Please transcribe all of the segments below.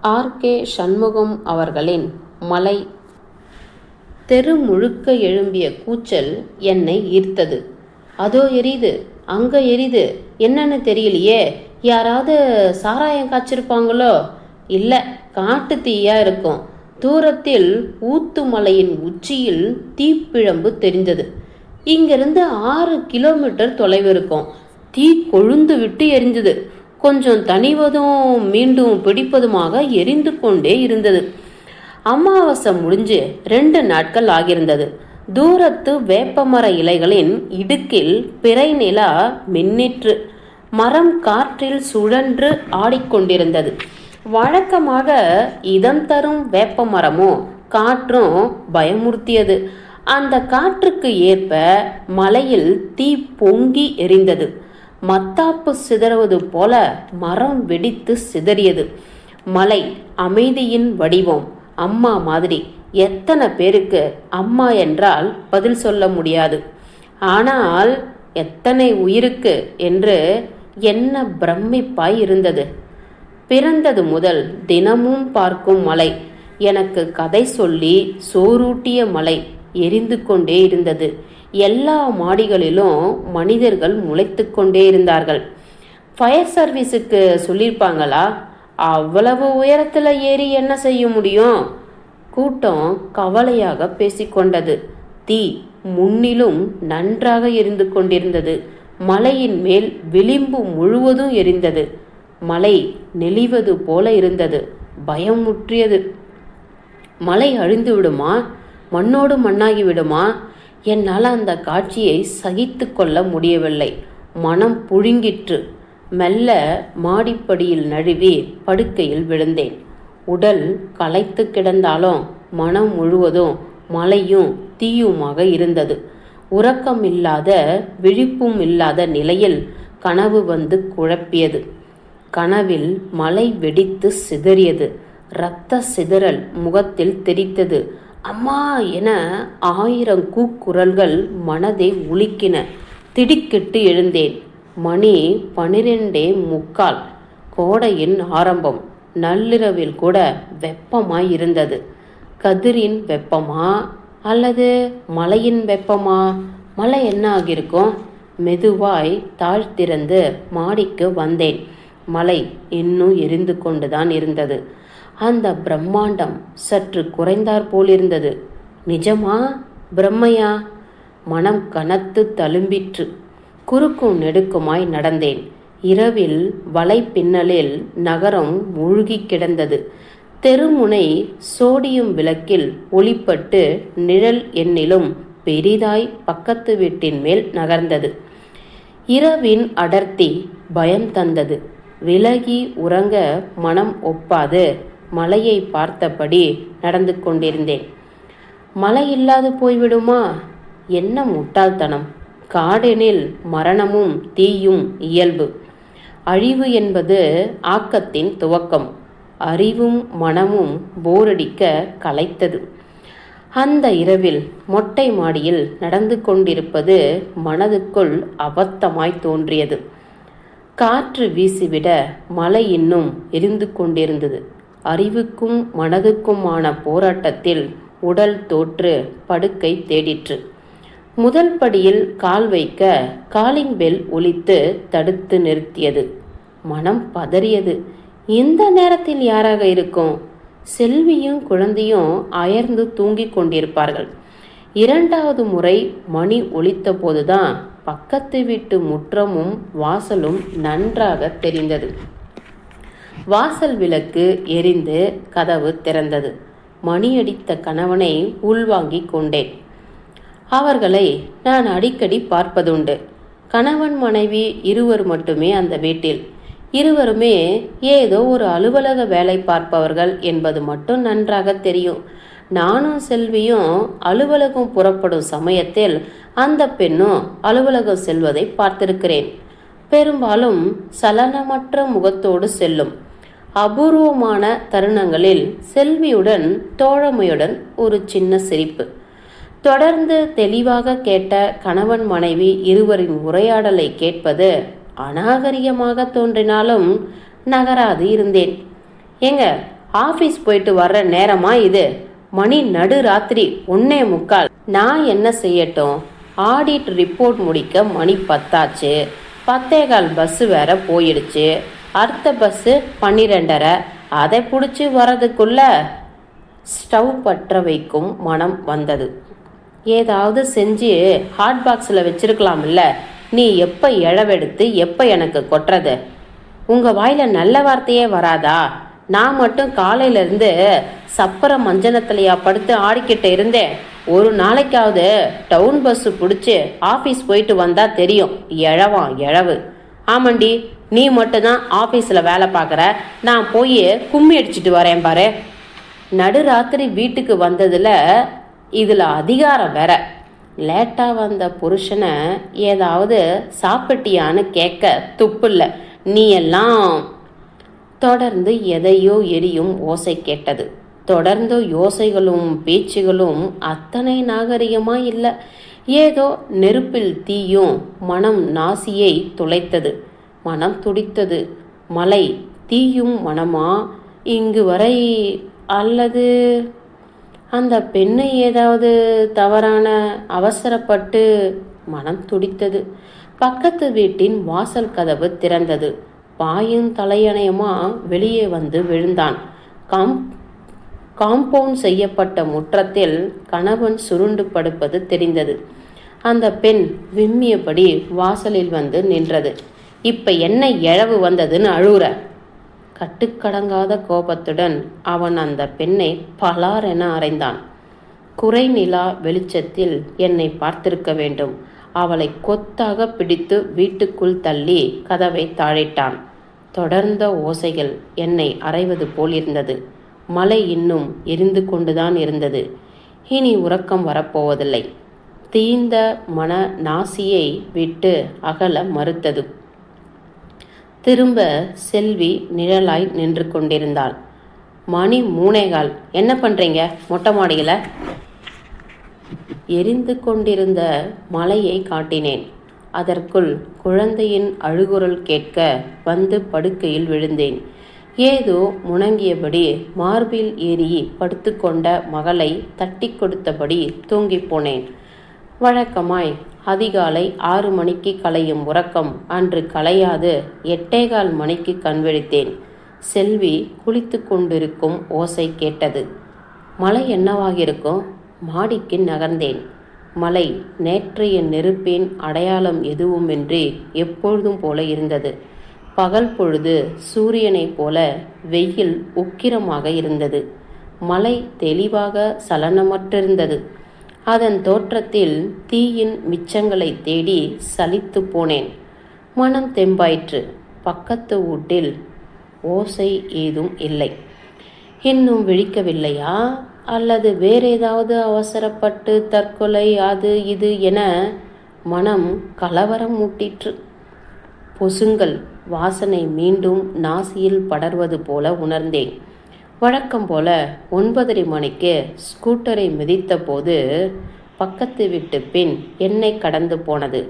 R. K. Shanmugam அவர்களின் மலை. தெரு முழுக்க எழும்பிய கூச்சல் என்னை ஈர்த்தது. அதோ எரியுது அங்க எரியுது என்னன்னு தெரியலையே யாராவது சாராயம் காய்ச்சிருப்பாங்களோ? இல்ல காட்டு தீயா இருக்கும். தூரத்தில் ஊத்து மலையின் உச்சியில் தீப்பிழம்பு தெரிந்தது. இங்கிருந்து ஆறு கிலோமீட்டர் தொலைவு இருக்கும். தீ கொழுந்து விட்டு எரிஞ்சது கொஞ்சம் தணிவதும் மீண்டும் பிடிப்பதுமாக எரிந்து கொண்டே இருந்தது. அமாவாசை முடிஞ்சு ரெண்டு நாட்கள் ஆகியிருந்தது. தூரத்து வேப்பமர இலைகளின் இடுக்கில் பிறை நிலா மின்னிற்று. மரம் காற்றில் சுழன்று ஆடிக்கொண்டிருந்தது. வழக்கமாக இதம் தரும் வேப்பமரமும் காற்றும் பயமுறுத்தியது. அந்த காற்றுக்கு ஏற்ப மலையில் தீ பொங்கி எரிந்தது. மத்தாப்பு சிதறுவது போல மரம் வெடித்து சிதறியது. மலை அமைதியின் வடிவம். அம்மா மாதிரி. எத்தனை பேருக்கு அம்மா என்றால் பதில் சொல்ல முடியாது. ஆனால் எத்தனை உயிருக்கு என்று என்ன பிரமிப்பாய் இருந்தது. பிறந்தது முதல் தினமும் பார்க்கும் மலை. எனக்கு கதை சொல்லி சோறூட்டிய மலை எரிந்து கொண்டே இருந்தது. எல்லா மாடிகளிலும் மனிதர்கள் முளைத்து கொண்டே இருந்தார்கள். ஃபயர் சர்வீஸுக்கு சொல்லியிருப்பாங்களா அவ்வளவு உயரத்தில் ஏறி என்ன செய்ய முடியும்? கூட்டம் கவலையாக பேசிக்கொண்டது தீ முன்னிலும் நன்றாக எரிந்து கொண்டிருந்தது. மலையின் மேல் விளிம்பு முழுவதும் எரிந்தது. மலை நெளிவது போல இருந்தது. பயம் முற்றியது. மலை அழிந்து விடுமா? மண்ணோடு மண்ணாகி விடுமா? என்னால் அந்த காட்சியை சகித்து கொள்ள முடியவில்லை. மனம் புழுங்கிற்று. மெல்ல மாடிப்படியில் நழுவி படுக்கையில் விழுந்தேன். உடல் களைத்து கிடந்தாலும் மனம் முழுவதும் மலையும் தீயுமாக இருந்தது. உறக்கம் இல்லாத விழிப்பும் இல்லாத நிலையில் கனவு வந்து குழப்பியது. கனவில் மலை வெடித்து சிதறியது. இரத்த சிதறல் முகத்தில் தெரித்தது. அம்மா என ஆயிரம் கூக்குரல்கள் மனதை உலுக்கின. திடுக்கிட்டு எழுந்தேன். மணி பனிரெண்டே முக்கால். கோடையின் ஆரம்பம். நள்ளிரவில் கூட வெப்பமாய் இருந்தது கதிரின் வெப்பமா அல்லது மலையின் வெப்பமா? மலை என்ன ஆகியிருக்கும் மெதுவாய் தாழ்த்திறந்து மாடிக்கு வந்தேன். மலை இன்னும் எரிந்து கொண்டுதான் இருந்தது. அந்த பிரம்மாண்டம் சற்று குறைந்தாற் போலிருந்தது. நிஜமா? பிரம்மையா மனம் கனத்து தழும்பிற்று. குறுக்கும் நெடுக்குமாய் நடந்தேன். இரவில் வலை பின்னலில் நகரம் மூழ்கி கிடந்தது. தெருமுனை சோடியும் விளக்கில் ஒளிப்பட்டு நிழல் எண்ணிலும் பெரிதாய் பக்கத்து வீட்டின் மேல் நகர்ந்தது. இரவின் அடர்த்தி பயம் தந்தது. விலகி உறங்க மனம் ஒப்பாது. மலையை பார்த்தபடி நடந்து கொண்டிருந்தேன். மழை இல்லாது போய்விடுமா? என்ன முட்டாள்தனம். காடெனில் மரணமும் தீயும் இயல்பு. அழிவு என்பது ஆக்கத்தின் துவக்கம். அறிவும் மனமும் போரடிக்க கலைத்தது. அந்த இரவில் மொட்டை மாடியில் நடந்து கொண்டிருப்பது மனதுக்குள் அபத்தமாய் தோன்றியது. காற்று வீசிவிட மலை இன்னும் எரிந்து கொண்டிருந்தது. அறிவுக்கும் மனதுக்குமான போராட்டத்தில் உடல் தோற்று படுக்கை தேடிற்று. முதல் படியில் கால் வைக்க காலிங் பெல் ஒலித்து தடுத்து நிறுத்தியது. மனம் பதறியது. இந்த நேரத்தில் யாராக இருக்கும் செல்வியும் குழந்தையும் அயர்ந்து தூங்கிக் கொண்டிருப்பார்கள். இரண்டாவது முறை மணி ஒலித்த போதுதான் பக்கத்து வீட்டு முற்றமும் வாசலும் நன்றாக தெரிந்தது. வாசல் விளக்கு எரிந்து கதவு திறந்தது. மணியடித்த கணவனை உள்வாங்கிக் கொண்டேன். அவர்களை நான் அடிக்கடி பார்ப்பதுண்டு. கணவன் மனைவி இருவர் மட்டுமே அந்த வீட்டில். இருவருமே ஏதோ ஒரு அலுவலக வேலை பார்ப்பவர்கள் என்பது மட்டும் நன்றாக தெரியும். நானும் செல்வியும் அலுவலகம் புறப்படும் சமயத்தில் அந்த பெண்ணும் அலுவலகம் செல்வதை பார்த்திருக்கிறேன். பெரும்பாலும் சலனமற்ற முகத்தோடு செல்லும். அபூர்வமான தருணங்களில் செல்வியுடன் தோழமையுடன் ஒரு சின்ன சிரிப்பு. தொடர்ந்து தெளிவாக கேட்ட கணவன் மனைவி இருவரின் உரையாடலை கேட்பது அநாகரிகமாக தோன்றினாலும் நகராது இருந்தேன். ஏங்க ஆபீஸ் போயிட்டு வர்ற நேரமா இது? மணி நடு ராத்திரி ஒன்னே முக்கால். நான் என்ன செய்யட்டும்? ஆடிட் ரிப்போர்ட் முடிக்க மணி பத்தாச்சு. பத்தேகால் பஸ்ஸு வேற போயிடுச்சு. அடுத்த பஸ்ஸு பன்னிரெண்டரை. அதை பிடிச்சி வர்றதுக்குள்ள ஸ்டவ் பற்ற வைக்கும் மனம் வந்தது. ஏதாவது செஞ்சு ஹாட் பாக்ஸில் வச்சிருக்கலாம்ல? நீ எப்போ இழவெடுத்து எப்போ எனக்கு கொட்டுறது? உங்கள் வாயில் நல்ல வார்த்தையே வராதா? நான் மட்டும் காலையிலேருந்து சப்பர மஞ்சனத்திலையா படுத்து ஆடிக்கிட்டு இருந்தேன். ஒரு நாளைக்காவது டவுன் பஸ்ஸு பிடிச்சி ஆஃபீஸ் போயிட்டு வந்தா தெரியும். எழவான் எழவு. ஆமாண்டி நீ மட்டும்தான் ஆஃபீஸில் வேலை பார்க்குற. நான் போய் கும்மி அடிச்சுட்டு வரேன் பாரு. நடுராத்திரி வீட்டுக்கு வந்ததில் இதில் அதிகாரம் வேற. லேட்டாக வந்த புருஷனை ஏதாவது சாப்பிட்டியான்னு கேட்க துப்பில்ல நீ எல்லாம் தொடர்ந்து எதையோ எரியும் ஓசை கேட்டது. தொடர்ந்து யோசைகளும் பேச்சுகளும் அத்தனை நாகரிகமா இல்லை. ஏதோ நெருப்பில் தீயும் மனம் நாசியை துளைத்தது. மனம் துடித்தது. மலை தீயும் மனமா? இங்கு வரை அல்லது? அந்த பெண்ணை ஏதாவது தவறான அவசரப்பட்டு மனம் துடித்தது. பக்கத்து வீட்டின் வாசல் கதவு திறந்தது. பாயும் தலையணையமா வெளியே வந்து விழுந்தான். காம் காம்பவுண்ட் செய்யப்பட்ட முற்றத்தில் கணவன் சுருண்டு படுப்பது தெரிந்தது. அந்த பெண் விம்மியபடி வாசலில் வந்து நின்றது. இப்ப என்ன இழவு வந்ததுன்னு அழுகுற. கட்டுக்கடங்காத கோபத்துடன் அவன் அந்த பெண்ணை பலார் என அறைந்தான். குறை நிலா வெளிச்சத்தில் என்னை பார்த்திருக்க வேண்டும். அவளை கொத்தாக பிடித்து வீட்டுக்குள் தள்ளி கதவை தாழிட்டான். தொடர்ந்த ஓசைகள் என்னை அறைவது போல் இருந்தது மலை இன்னும் எரிந்து கொண்டுதான் இருந்தது. இனி உறக்கம் வரப்போவதில்லை. தீந்த மன நாசியை விட்டு அகல மறுத்தது. திரும்ப செல்வி நிழலாய் நின்று கொண்டிருந்தாள். மணி மூணேகால் என்ன பண்றீங்க? மொட்டை மாடியில்? எரிந்து கொண்டிருந்த மலையை காட்டினேன். அதற்குள் குழந்தையின் அழுகுரல் கேட்க வந்து படுக்கையில் விழுந்தேன். ஏதோ முணங்கியபடி மார்பில் ஏறி படுத்துக்கொண்ட மகளை தட்டி கொடுத்தபடி தூங்கிப் போனேன். வழக்கமாய் அதிகாலை ஆறு மணிக்கு கலையும் உறக்கம். அன்று கலையாது எட்டேகால் மணிக்கு கண்விழித்தேன் செல்வி குளித்து கொண்டிருக்கும் ஓசை கேட்டது. மழை என்னவாகிருக்கும் மாடிக்கு நகர்ந்தேன். மலை நேற்றைய நெருப்பின் அடையாளம் எதுவுமின்றி எப்பொழுதும் போல இருந்தது. பகல் பொழுது சூரியனைப் போல வெயில் உக்கிரமாக இருந்தது. மலை தெளிவாக சலனமற்றிருந்தது. அதன் தோற்றத்தில் தீயின் மிச்சங்களை தேடி சலித்து போனேன். மனம் தெம்பாயிற்று. பக்கத்து வீட்டில் ஓசை ஏதும் இல்லை. இன்னும் விழிக்கவில்லையா? அல்லது வேறு ஏதாவது அவசரப்பட்டு தற்கொலை அது இது என மனம் கலவரம் மூட்டிற்று. பொசுங்கள் வாசனை மீண்டும் நாசியில் படர்வது போல உணர்ந்தேன். வழக்கம் போல ஒன்பதரை மணிக்கு ஸ்கூட்டரை மிதித்த போது பக்கத்து விட்டு பின் என்னை கடந்து போனது.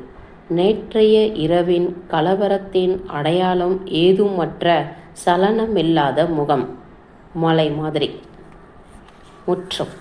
நேற்றைய இரவின் கலவரத்தின் அடையாளம் ஏதுமற்ற சலனமில்லாத முகம். மலை மாதிரி. ஊற்றும்.